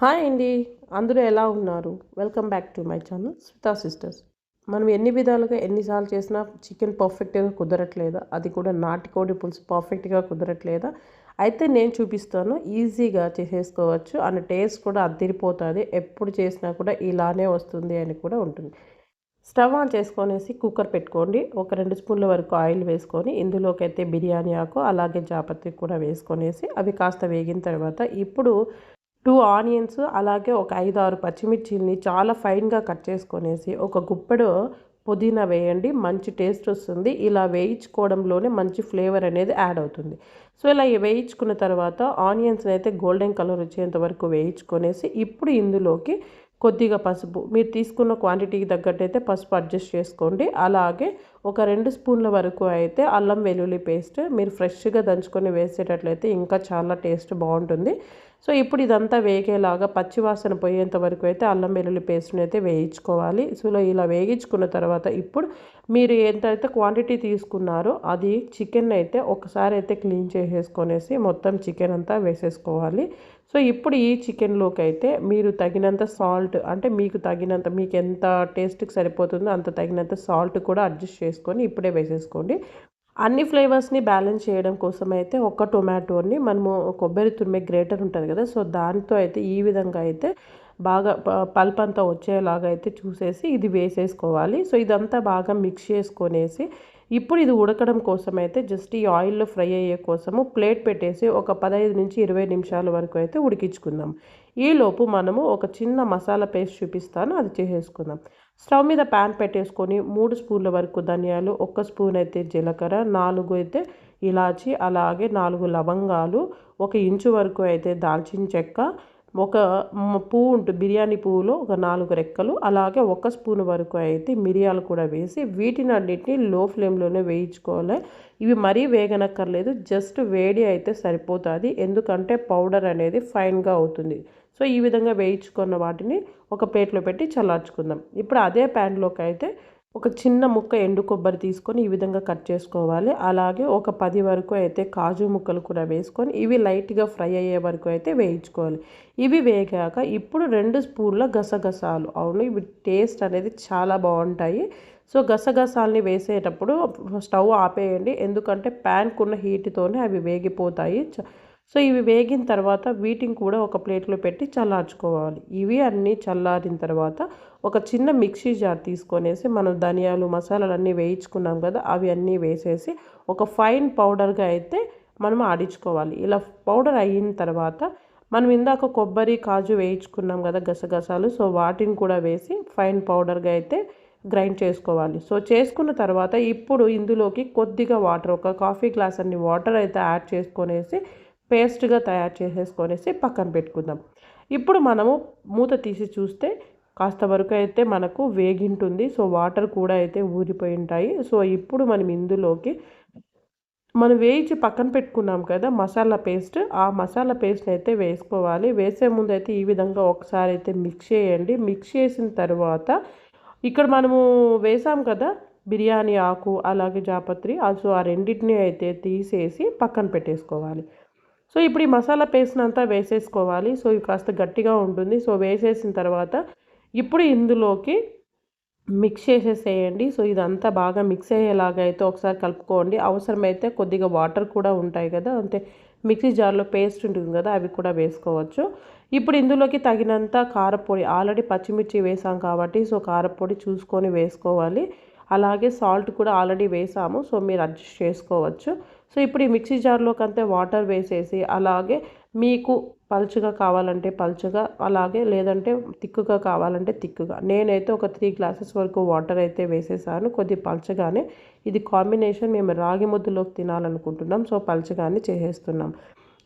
Hi అండి. అందరూ ఎలా ఉన్నారు? Welcome back to my channel Smitha sisters. మనం ఎన్ని విధాలుగా ఎన్నిసార్లు చేసినా చికెన్ పర్ఫెక్ట్గా కుదరట్లేదా? అది కూడా నాటికోడి పులుసు పర్ఫెక్ట్గా కుదరట్లేదా? అయితే నేను చూపిస్తాను. ఈజీగా చేసేసుకోవచ్చు. అండ్ టేస్ట్ కూడా అద్దరిపోతుంది. ఎప్పుడు చేసినా కూడా ఇలానే వస్తుంది అని కూడా ఉంటుంది. స్టవ్ ఆన్ చేసుకొనేసి కుక్కర్ పెట్టుకోండి. ఒక రెండు స్పూన్ల వరకు ఆయిల్ వేసుకొని ఇందులోకి అయితే బిర్యానీ ఆకు అలాగే జాపత్రి కూడా వేసుకొనేసి అవి కాస్త వేగిన తర్వాత ఇప్పుడు టూ ఆనియన్స్ అలాగే ఒక ఐదు ఆరు పచ్చిమిర్చిని చాలా ఫైన్గా కట్ చేసుకొనేసి ఒక గుప్పెడు పుదీనా వేయండి మంచి టేస్ట్ వస్తుంది. ఇలా వేయించుకోవడంలోనే మంచి ఫ్లేవర్ అనేది యాడ్ అవుతుంది. సో ఇలా వేయించుకున్న తర్వాత ఆనియన్స్ని అయితే గోల్డెన్ కలర్ వచ్చేంత వరకు వేయించుకొనేసి ఇప్పుడు ఇందులోకి కొద్దిగా పసుపు మీరు తీసుకున్న క్వాంటిటీకి తగ్గట్టు అయితే పసుపు అడ్జస్ట్ చేసుకోండి. అలాగే ఒక రెండు స్పూన్ల వరకు అయితే అల్లం వెల్లుల్లి పేస్ట్ మీరు ఫ్రెష్గా దంచుకొని వేసేటట్లయితే ఇంకా చాలా టేస్ట్ బాగుంటుంది. సో ఇప్పుడు ఇదంతా వేగేలాగా పచ్చివాసన పోయేంత వరకు అయితే అల్లం వెల్లుల్లి పేస్ట్ని అయితే వేయించుకోవాలి. సో ఇలా వేయించుకున్న తర్వాత ఇప్పుడు మీరు ఎంతైతే క్వాంటిటీ తీసుకున్నారో అది చికెన్ అయితే ఒకసారి అయితే క్లీన్ చేసేసుకొనేసి మొత్తం చికెన్ అంతా వేసేసుకోవాలి. సో ఇప్పుడు ఈ చికెన్లోకి అయితే మీరు తగినంత సాల్ట్ అంటే మీకు తగినంత మీకు ఎంత టేస్ట్కి సరిపోతుందో అంత తగినంత సాల్ట్ కూడా అడ్జస్ట్ చేసుకొని ఇప్పుడే వేసేసుకోండి. అన్ని ఫ్లేవర్స్ని బ్యాలెన్స్ చేయడం కోసం అయితే ఒక టొమాటోని మనము కొబ్బరి తురిమే గ్రేటర్ ఉంటుంది కదా సో దాంతో అయితే ఈ విధంగా అయితే బాగా పల్ప్ అంతా వచ్చేలాగా అయితే చూసేసి ఇది వేసేసుకోవాలి. సో ఇదంతా బాగా మిక్స్ చేసుకొనేసి ఇప్పుడు ఇది ఉడకడం కోసం అయితే జస్ట్ ఈ ఆయిల్లో ఫ్రై అయ్యే కోసము ప్లేట్ పెట్టేసి ఒక పదహైదు నుంచి ఇరవై నిమిషాల వరకు అయితే ఉడికించుకుందాం. ఈలోపు మనము ఒక చిన్న మసాలా పేస్ట్ చూపిస్తాను అది చేసేసుకుందాం. స్టవ్ మీద ప్యాన్ పెట్టేసుకొని మూడు స్పూన్ల వరకు ధనియాలు ఒక్క స్పూన్ అయితే జీలకర్ర నాలుగు అయితే ఇలాచి అలాగే నాలుగు లవంగాలు ఒక ఇంచు వరకు అయితే దాల్చిన చెక్క ఒక పువ్వు ఉంటుంది బిర్యానీ పువ్వులో ఒక నాలుగు రెక్కలు అలాగే ఒక స్పూన్ వరకు అయితే మిరియాలు కూడా వేసి వీటిని అన్నిటిని లో ఫ్లేమ్లోనే వేయించుకోవాలి. ఇవి మరీ వేగనక్కర్లేదు జస్ట్ వేడి అయితే సరిపోతుంది. ఎందుకంటే పౌడర్ అనేది ఫైన్గా అవుతుంది. సో ఈ విధంగా వేయించుకున్న వాటిని ఒక ప్లేట్లో పెట్టి చల్లార్చుకుందాం. ఇప్పుడు అదే ప్యాన్లోకి అయితే ఒక చిన్న ముక్క ఎండు కొబ్బరి తీసుకొని ఈ విధంగా కట్ చేసుకోవాలి. అలాగే ఒక పది వరకు అయితే కాజు ముక్కలు కూడా వేసుకొని ఇవి లైట్గా ఫ్రై అయ్యే వరకు అయితే వేయించుకోవాలి. ఇవి వేగాక ఇప్పుడు రెండు స్పూన్ల గసగసాలు. అవును ఇవి టేస్ట్ అనేది చాలా బాగుంటాయి. సో గసగసాలని వేసేటప్పుడు స్టవ్ ఆపేయండి. ఎందుకంటే ప్యాన్కున్న హీట్తోనే అవి వేగిపోతాయి. సో ఇవి వేగిన తర్వాత వీటిని కూడా ఒక ప్లేట్లో పెట్టి చల్లార్చుకోవాలి. ఇవి అన్నీ చల్లారిన తర్వాత ఒక చిన్న మిక్సీ జార్ తీసుకొనేసి మనం ధనియాలు మసాలాలు అన్నీ వేయించుకున్నాం కదా అవి అన్నీ వేసేసి ఒక ఫైన్ పౌడర్గా అయితే మనం ఆడించుకోవాలి. ఇలా పౌడర్ అయిన తర్వాత మనం ఇందాక కొబ్బరి కాజు వేయించుకున్నాం కదా గసగసాలు సో వాటిని కూడా వేసి ఫైన్ పౌడర్గా అయితే గ్రైండ్ చేసుకోవాలి. సో చేసుకున్న తర్వాత ఇప్పుడు ఇందులోకి కొద్దిగా వాటర్ ఒక కాఫీ గ్లాస్ అన్ని వాటర్ అయితే యాడ్ చేసుకొనేసి పేస్ట్గా తయారు చేసేసుకొనేసి పక్కన పెట్టుకుందాం. ఇప్పుడు మనము మూత తీసి చూస్తే కాస్త వరకు అయితే మనకు వేగింటుంది. సో వాటర్ కూడా అయితే ఊరిపోయి ఉంటాయి. సో ఇప్పుడు మనం ఇందులోకి మనం వేయించి పక్కన పెట్టుకున్నాం కదా మసాలా పేస్ట్. ఆ మసాలా పేస్ట్ అయితే వేసుకోవాలి. వేసే ముందు అయితే ఈ విధంగా ఒకసారి అయితే మిక్స్ చేయండి. మిక్స్ చేసిన తర్వాత ఇక్కడ మనము వేసాం కదా బిర్యానీ ఆకు అలాగే జాపత్రి. సో ఆ రెండింటిని అయితే తీసేసి పక్కన పెట్టేసుకోవాలి. సో ఇప్పుడు ఈ మసాలా పేస్ట్నంతా వేసేసుకోవాలి. సో ఇవి కాస్త గట్టిగా ఉంటుంది. సో వేసేసిన తర్వాత ఇప్పుడు ఇందులోకి మిక్స్ చేసేసేయండి. సో ఇదంతా బాగా మిక్స్ అయ్యేలాగా అయితే ఒకసారి కలుపుకోండి. అవసరమైతే కొద్దిగా వాటర్ కూడా ఉంటాయి కదా అంటే మిక్సీ జార్లో పేస్ట్ ఉంటుంది కదా అవి కూడా వేసుకోవచ్చు. ఇప్పుడు ఇందులోకి తగినంత కారపొడి ఆల్రెడీ పచ్చిమిర్చి వేసాం కాబట్టి సో కారపొడి చూసుకొని వేసుకోవాలి. అలాగే సాల్ట్ కూడా ఆల్రెడీ వేసాము సో మీరు అడ్జస్ట్ చేసుకోవచ్చు. సో ఇప్పుడు ఈ మిక్సీ జార్లోకి అంతే వాటర్ వేసేసి అలాగే మీకు పలుచగా కావాలంటే పలుచగా అలాగే లేదంటే తిక్కుగా కావాలంటే తిక్కుగా. నేనైతే ఒక త్రీ గ్లాసెస్ వరకు వాటర్ అయితే వేసేసాను కొద్ది పలచగానే. ఇది కాంబినేషన్ మేము రాగి ముద్దలోకి తినాలనుకుంటున్నాం సో పలచగానే చేసేస్తున్నాం.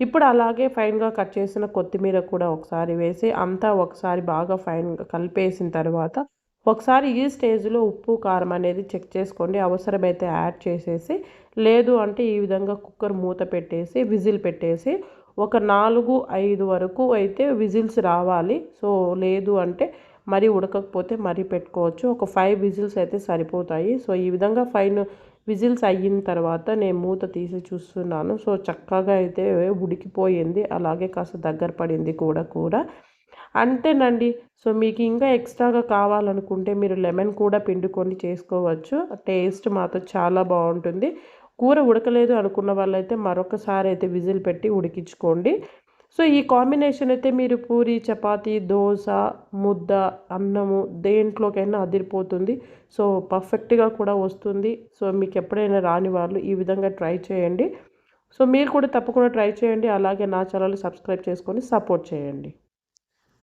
ఇప్పుడు అలాగే ఫైన్గా కట్ చేసిన కొత్తిమీర కూడా ఒకసారి వేసి అంతా ఒకసారి బాగా ఫైన్గా కలిపేసిన తర్వాత ఒకసారి ఈ స్టేజ్లో ఉప్పు కారం అనేది చెక్ చేసుకోండి. అవసరమైతే యాడ్ చేసేసి లేదు అంటే ఈ విధంగా కుక్కర్ మూత పెట్టేసి విజిల్ పెట్టేసి ఒక నాలుగు ఐదు వరకు అయితే విజిల్స్ రావాలి. సో లేదు అంటే మరీ ఉడకకపోతే మరీ పెట్టుకోవచ్చు. ఒక ఫైవ్ విజిల్స్ అయితే సరిపోతాయి. సో ఈ విధంగా ఫైవ్ విజిల్స్ అయిన తర్వాత నేను మూత తీసి చూస్తున్నాను. సో చక్కగా అయితే ఉడికిపోయింది. అలాగే కాస్త దగ్గర పడింది కూడా కూర అంతేనండి. సో మీకు ఇంకా ఎక్స్ట్రాగా కావాలనుకుంటే మీరు లెమన్ కూడా పిండుకొని చేసుకోవచ్చు. టేస్ట్ మాత్రం చాలా బాగుంటుంది. కూర ఉడకలేదు అనుకున్న వాళ్ళైతే మరొకసారి అయితే విజిల్ పెట్టి ఉడికించుకోండి. సో ఈ కాంబినేషన్ అయితే మీరు పూరి చపాతీ దోశ ముద్ద అన్నము దేంట్లోకైనా అదిరిపోతుంది. సో పర్ఫెక్ట్గా కూడా వస్తుంది. సో మీకు ఎప్పుడైనా రాని వాళ్ళు ఈ విధంగా ట్రై చేయండి. సో మీరు కూడా తప్పకుండా ట్రై చేయండి. అలాగే నా ఛానల్ సబ్స్క్రైబ్ చేసుకొని సపోర్ట్ చేయండి.